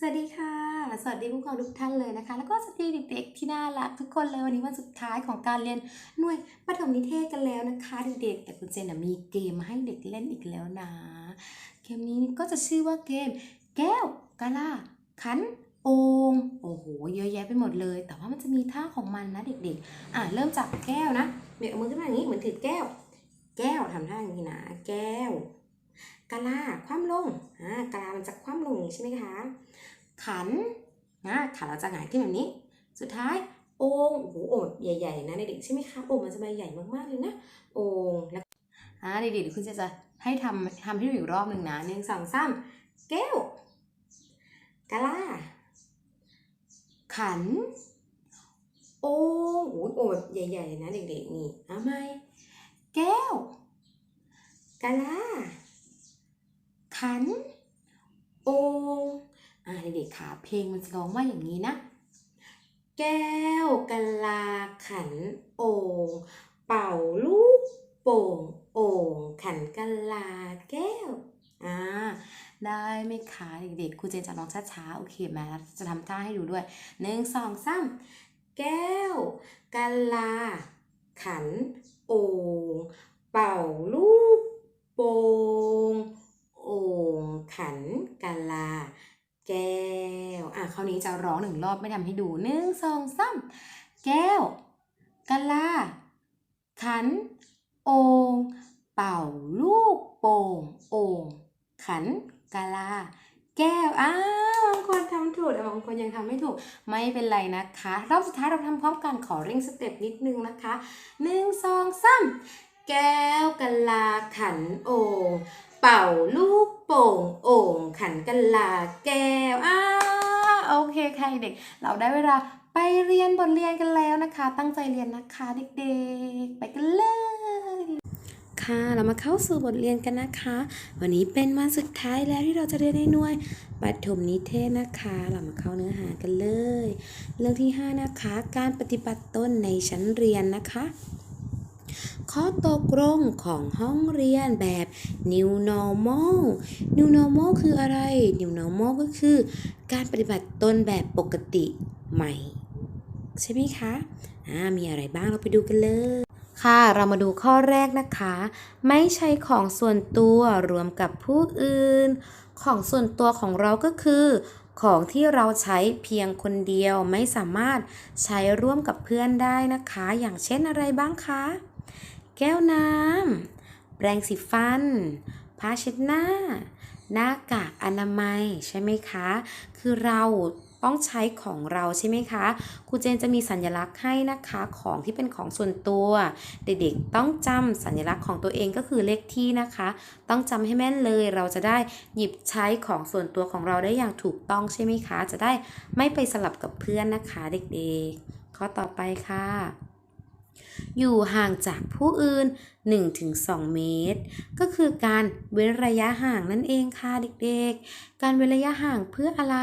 สวัสดีค่ะ สวัสดีผู้ปกครองทุกท่านเลยนะคะ แล้วก็สวัสดีเด็กๆที่น่ารักทุกคนเลยวันนี้วันสุดท้ายของการเรียนหน่วยประถมนิเทศกันแล้วนะคะเด็กๆแต่คุณเจนนะมีเกมมาให้เด็กเล่นอีกแล้วนะ เกมนี้ก็จะชื่อว่าเกม แก้วกะลาขันโองโอ้โหเยอะแยะไปหมดเลย แต่ว่ามันจะมีท่าของมันนะเด็กๆ อะเริ่มจากแก้วนะเบกเอามือขึ้นมาอย่างนี้เหมือนถือแก้ว แก้วทำท่าอย่างนี้นะ แก้ว กะลาคว่ำลงอ่ากะลามันจะคว่ำลงอย่างนี้ใช่ไหมคะ ขันนะขันเราจะหงายขึ้นแบบนี้ สุดท้ายโอ่งโอ้โหโอ่งใหญ่ๆนะเด็กๆใช่ไหมคะโอ่งมันจะใบใหญ่มากๆเลยนะโอ่งแล้วอ่าเด็กๆเดี๋ยวคุณจะจะให้ทำทำให้ดูอีกรอบหนึ่งนะหนึ่งสองสามแก้วกะลาขัน โอ่งโอ้โอ่งใหญ่ๆนะเด็กๆนี่เอาไหมแก้วกะลา ขัน โองอ่าเด็กๆขาเพลงมันจะร้องว่าอย่างนี้นะ แก้วกะลาขันโอ่งเป่าลูกโป่งโอ่งขันกะลาแก้วอ่าได้ไหมคะเด็กๆครูเจนจะร้องช้าๆ โอเคไหมจะทำท่าให้ดูด้วยหนึ่งสองสามแก้วกะลา ขัน โอ่งเป่าลูกโป่ง นกะลา แก้ว อะคราวนี้จะร้องหนึ่งรอบไม่ทำให้ดูหนึ่งสองสามแก้วกะลา ขัน โอ่งเป่าลูกโป่งโอ่งขันกะลา แก้ว อ้าวบางคนทำถูกแต่บางคนยังทำไม่ถูก ไม่เป็นไรนะคะ รอบสุดท้ายเราทำพร้อมกันขอเร่งสเต็ปนิดนึงนะคะหนึ่งสองสามแก้วกะลาขันโอ่งเป่าลูก โป่งโอ่งขันกะลาแก้วอ้าโอเคค่ะเด็กเราได้เวลาไปเรียนบทเรียนกันแล้วนะคะ ตั้งใจเรียนนะคะเด็กๆ ไปกันเลยค่ะเรามาเข้าสู่บทเรียนกันนะคะ วันนี้เป็นวันสุดท้ายแล้วที่เราจะเรียนในหน่วยปฐมนิเทศนะคะ เรามาเข้าเนื้อหากันเลย เรื่องที่ 5 นะคะ การปฏิบัติตนในชั้นเรียนนะคะ ข้อตกลงของห้องเรียนแบบ new normal new normal คืออะไร new normal ก็คือ การปฏิบัติตนแบบปกติใหม่ ใช่ไหมคะอ่ามีอะไรบ้างเราไปดูกันเลยค่ะ เรามาดูข้อแรกนะคะ ไม่ใช่ของส่วนตัวรวมกับผู้อื่น ของส่วนตัวของเราก็คือ ของที่เราใช้เพียงคนเดียวไม่สามารถใช้ร่วมกับเพื่อนได้นะคะ อย่างเช่นอะไรบ้างคะ แก้วน้ำ แปรงสีฟัน ผ้าเช็ดหน้า หน้ากากอนามัยใช่ไหมคะ คือเราต้องใช้ของเราใช่ไหมคะ ครูเจนจะมีสัญลักษณ์ให้นะคะของที่เป็นของส่วนตัว เด็กๆต้องจำสัญลักษณ์ของตัวเองก็คือเลขที่นะคะ ต้องจำให้แม่นเลย เราจะได้หยิบใช้ของส่วนตัวของเราได้อย่างถูกต้องใช่ไหมคะ จะได้ไม่ไปสลับกับเพื่อนนะคะ เด็กๆ ข้อต่อไปค่ะ อยู่ห่างจากผู้อื่น 1-2 เมตร ก็คือการเว้นระยะห่างนั่นเองค่ะเด็กๆ การเว้นระยะห่างเพื่ออะไร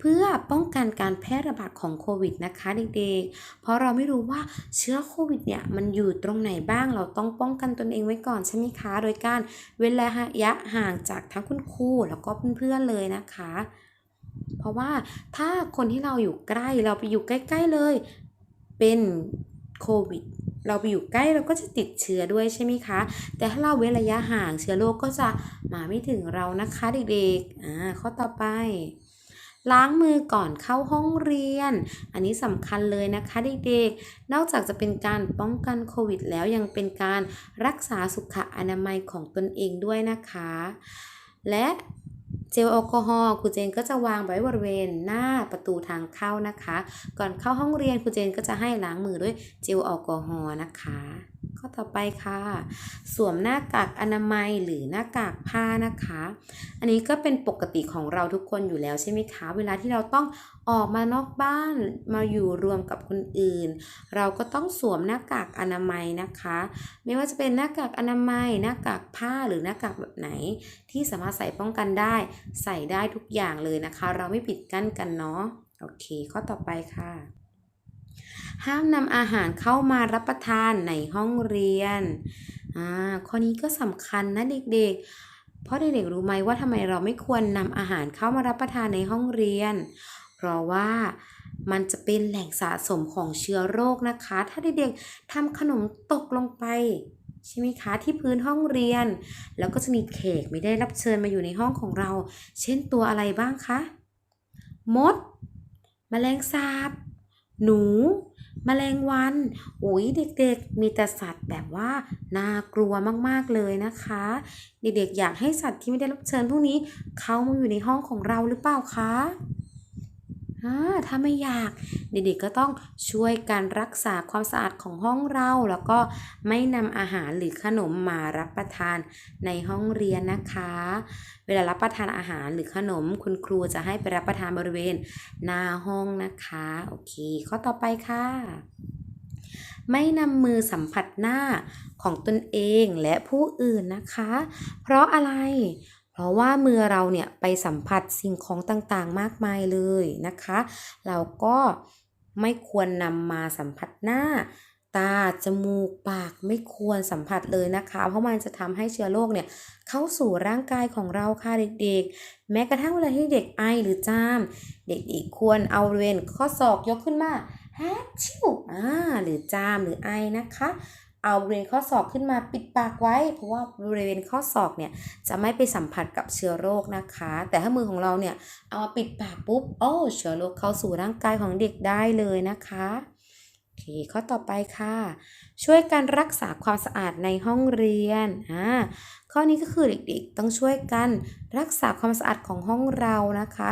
เพื่อป้องกันการแพร่ระบาดของโควิดนะคะเด็กๆ เพราะเราไม่รู้ว่าเชื้อโควิดเนี่ยมันอยู่ตรงไหนบ้าง เราต้องป้องกันตนเองไว้ก่อนใช่ไหมคะ โดยการเว้นระยะห่างจากทั้งคุณครูแล้วก็เพื่อนๆเลยนะคะ เพราะว่าถ้าคนที่เราอยู่ใกล้เราไปอยู่ใกล้ ๆเลย เป็น โควิดเราไปอยู่ใกล้เราก็จะติดเชื้อด้วยใช่ไหมคะ แต่ถ้าเราเว้นระยะห่างเชื้อโรคก็จะมาไม่ถึงเรานะคะเด็กๆอ่าข้อต่อไป ล้างมือก่อนเข้าห้องเรียน อันนี้สำคัญเลยนะคะเด็กๆ นอกจากจะเป็นการป้องกันโควิด แล้วยังเป็นการรักษาสุขอนามัยของตนเองด้วยนะคะ และ จลแอลกอฮอล์ครูเจนก็จะวางไว้บริเวณหน้าประตูทางเข้านะคะ ก่อนเข้าห้องเรียนครูเจนก็จะให้ล้างมือด้วยเจลแอลกอฮอล์นะคะ ข้อต่อไปค่ะ สวมหน้ากากอนามัยหรือหน้ากากผ้านะคะ อันนี้ก็เป็นปกติของเราทุกคนอยู่แล้วใช่ไหมคะ เวลาที่เราต้องออกมานอกบ้านมาอยู่รวมกับคนอื่น เราก็ต้องสวมหน้ากากอนามัยนะคะ ไม่ว่าจะเป็นหน้ากากอนามัย หน้ากากผ้าหรือหน้ากากแบบไหน ที่สามารถใส่ป้องกันได้ ใส่ได้ทุกอย่างเลยนะคะ เราไม่ปิดกั้นกันเนาะโอเค ข้อต่อไปค่ะ ห้ามนำอาหารเข้ามารับประทานในห้องเรียนอ่าข้อนี้ก็สำคัญนะเด็กๆ เพราะเด็กๆรู้ไหมว่าทำไมเราไม่ควรนำอาหารเข้ามารับประทานในห้องเรียน เพราะว่ามันจะเป็นแหล่งสะสมของเชื้อโรคนะคะ ถ้าเด็กๆทำขนมตกลงไปใช่ไหมคะที่พื้นห้องเรียน แล้วก็จะมีแขกไม่ได้รับเชิญมาอยู่ในห้องของเรา เช่นตัวอะไรบ้างคะมดแมลงสาบ หนู แมลงวันอุ๊ยเด็กๆ มีแต่สัตว์แบบว่าน่ากลัวมากๆเลยนะคะ เด็กๆอยากให้สัตว์ที่ไม่ได้รับเชิญพวกนี้ เข้ามาอยู่ในห้องของเราหรือเปล่าคะ ถ้าไม่อยาก เด็กๆก็ต้องช่วยการรักษาความสะอาดของห้องเรา แล้วก็ไม่นำอาหารหรือขนมมารับประทานในห้องเรียนนะคะ เวลารับประทานอาหารหรือขนม คุณครูจะให้ไปรับประทานบริเวณหน้าห้องนะคะโอเค ข้อต่อไปค่ะไม่นำมือสัมผัสหน้าของตนเองและผู้อื่นนะคะ เพราะอะไร เพราะว่ามือเราเนี่ยไปสัมผัสสิ่งของต่างๆ มากมายเลยนะคะ เราก็ไม่ควรนำมาสัมผัสหน้า ตา จมูก ปากไม่ควรสัมผัสเลยนะคะ เพราะมันจะทำให้เชื้อโรคเนี่ยเข้าสู่ร่างกายของเราค่ะเด็กๆ แม้กระทั่งเวลาที่เด็กไอหรือจาม เด็กๆควรเอาบริเวณข้อศอกยกขึ้นมาฮัชชิวอ่าหรือจามหรือไอนะคะ เอาบริเวณข้อศอกขึ้นมาปิดปากไว้ เพราะว่าบริเวณข้อศอกเนี่ยจะไม่ไปสัมผัสกับเชื้อโรคนะคะ แต่ถ้ามือของเราเนี่ยเอามาปิดปากปุ๊บโอ้เชื้อโรคเข้าสู่ร่างกายของเด็กได้เลยนะคะโอเคข้อต่อไปค่ะ ช่วยกันรักษาความสะอาดในห้องเรียนอ่าข้อนี้ก็คือเด็กๆ ต้องช่วยกันรักษาความสะอาดของห้องเรานะคะ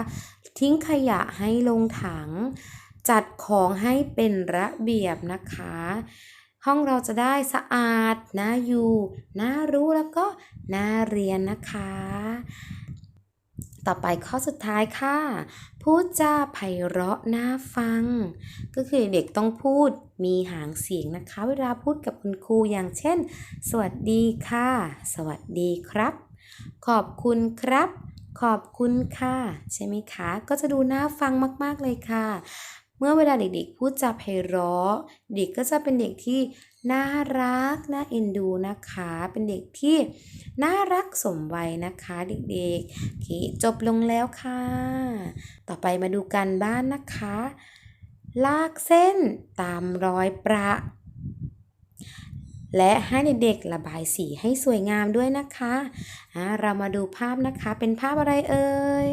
ทิ้งขยะให้ลงถัง จัดของให้เป็นระเบียบนะคะ ห้องเราจะได้สะอาดน่าอยู่น่ารู้แล้วก็น่าเรียนนะคะ ต่อไปข้อสุดท้ายค่ะ พูดจาไพเราะน่าฟัง ก็คือเด็กต้องพูดมีหางเสียงนะคะ เวลาพูดกับคุณครูอย่างเช่น สวัสดีค่ะ สวัสดีครับ ขอบคุณครับขอบคุณค่ะ ใช่ไหมคะ ก็จะดูน่าฟังมาก ๆ เลยค่ะ มื่อเวลาเด็กๆพูดจาไพเราะ เด็กก็จะเป็นเด็กที่น่ารักน่าเอ็นดูนะคะ เป็นเด็กที่น่ารักสมวัยนะคะเด็กๆเคจบลงแล้วค่ะ ต่อไปมาดูกันบ้านนะคะ ลากเส้นตามรอยประ และให้เด็กๆระบายสีให้สวยงามด้วยนะคะอ่าเรามาดูภาพนะคะ เป็นภาพอะไรเอ่ย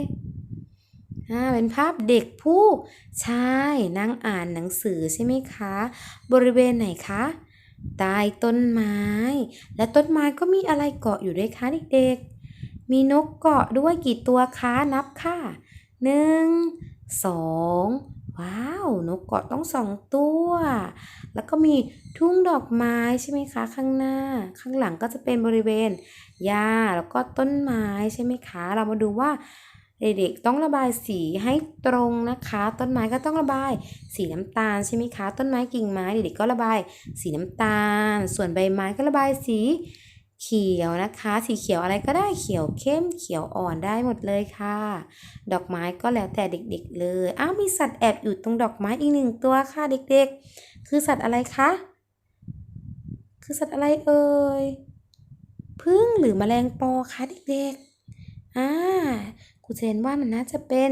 อ่าเป็นภาพเด็กผู้ชายนั่งอ่านหนังสือใช่ไหมคะ บริเวณไหนคะใต้ต้นไม้ และต้นไม้ก็มีอะไรเกาะอยู่ด้วยคะเด็กๆ มีนกเกาะด้วยกี่ตัวคะนับค่ะหนึ่งสองว้าว นกเกาะต้องสองตัว แล้วก็มีทุ่งดอกไม้ใช่ไหมคะ ข้างหน้า ข้างหลังก็จะเป็นบริเวณหญ้าแล้วก็ต้นไม้ใช่ไหมคะ เรามาดูว่า เด็กๆต้องระบายสีให้ตรงนะคะ ต้นไม้ก็ต้องระบายสีน้ำตาลใช่ไหมคะ ต้นไม้กิ่งไม้เด็กๆก็ระบายสีน้ำตาล ส่วนใบไม้ก็ระบายสีเขียวนะคะ สีเขียวอะไรก็ได้เขียวเข้มเขียวอ่อนได้หมดเลยค่ะ ดอกไม้ก็แล้วแต่เด็ก ๆ เลยอ้าวมีสัตว์แอบอยู่ตรงดอกไม้อีกหนึ่งตัวค่ะเด็กๆ คือสัตว์อะไรคะคือสัตว์อะไรเอ่ยพึ่งหรือแมลงปอคะเด็กๆอ่า รูเจนว่ามันน่าจะเป็น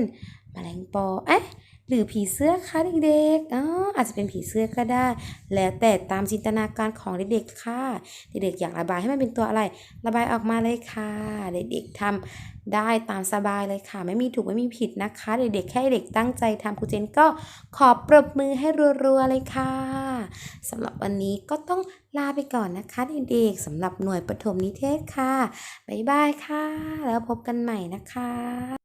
แมลงปอเอ๊ะหรือผีเสื้อคะเด็กๆอ๋ออาจจะเป็นผีเสื้อก็ได้ แล้วแต่ตามจินตนาการของเด็กๆค่ะเด็กๆอยากระบายให้มันเป็นตัวอะไร ระบายออกมาเลยค่ะ เด็กๆทำได้ตามสบายเลยค่ะ ไม่มีถูกไม่มีผิดนะคะ เด็กๆแค่เด็กตั้งใจทำครูเจนก็ขอปรบมือให้รัวๆเลยค่ะ สำหรับวันนี้ก็ต้องลาไปก่อนนะคะเด็กๆสำหรับหน่วยปฐมนิเทศค่ะ บ๊ายบายค่ะ แล้วพบกันใหม่นะคะ